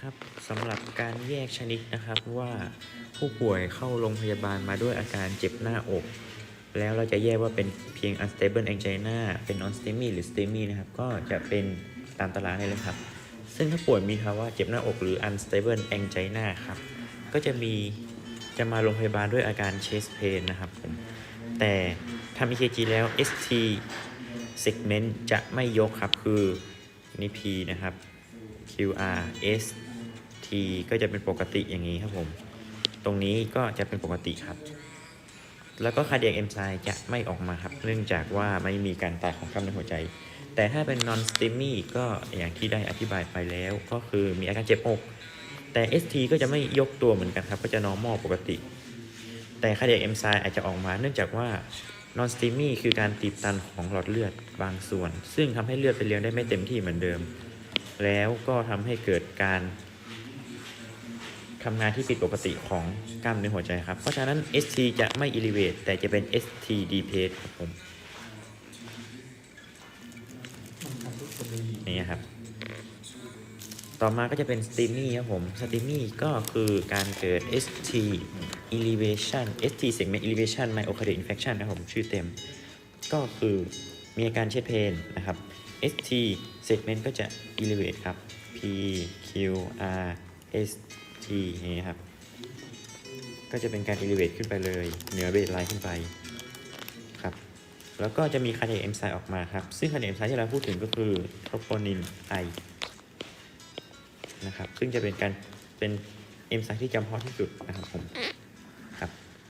ครับสำหรับการแยกชนิดนะครับว่าผู้ป่วยเข้าโรงพยาบาลมาด้วยอาการเจ็บหน้าอก แล้วเราจะแยกว่าเป็นเพียง unstable angina เป็น non STEMI หรือ STEMI นะครับ ก็จะเป็นตามตารางนี้เลยครับ ซึ่งถ้าป่วยมีภาวะเจ็บหน้าอกหรือ unstable angina ครับ ก็จะมีจะมาโรงพยาบาลด้วยอาการ chest pain นะครับผมแต่ทำ EKG แล้ว ST segment จะไม่ยกครับ คือนี่ P นะครับ QR S T ก็จะเป็นปกติอย่างนี้ครับผม ตรงนี้ก็จะเป็นปกติครับ แล้วก็คาเดียกเอนไซม์จะไม่ออกมาครับ เนื่องจากว่าไม่มีการตายของกล้ามเนื้อหัวใจ แต่ถ้าเป็น non STEMI ก็อย่างที่ได้อธิบายไปแล้ว ก็คือมีอาการเจ็บอก แต่ ST ก็จะไม่ยกตัวเหมือนกันครับ ก็จะ normal ปกติ แต่คาเดียกเอนไซม์อาจจะออกมา เนื่องจากว่า non STEMI คือการตีบตันของหลอดเลือดบางส่วน ซึ่งทำให้เลือดไปเลี้ยงได้ไม่เต็มที่เหมือนเดิม แล้วก็ทำให้เกิดการ ทำงานที่ผิดปกติของกล้ามเนื้อหัวใจครับ เพราะฉะนั้น ST จะไม่ elevate แต่จะเป็น ST depressed ครับผมนี่ครับ ต่อมาก็จะเป็น STEMI ครับผม STEMI ก็คือการเกิด ST elevation ST segment elevation myocardial infarction นะครับผมชื่อเต็ม ก็คือมีอาการเช็ดเพนนะครับ ST segment ก็จะ elevate ครับ P Q R S T อย่างนี้ครับ ก็จะเป็นการ elevate ขึ้นไปเลย เหนือเบสไลน์ขึ้นไปครับ แล้วก็จะมีคาเนเอนไซม์ออกมาครับ ซึ่งคาเนเอนไซม์ที่เราพูดถึงก็คือโทรโปนินไอนะครับ ซึ่งจะเป็นการเป็นเอนไซม์ที่จำเพาะที่สุดนะครับผม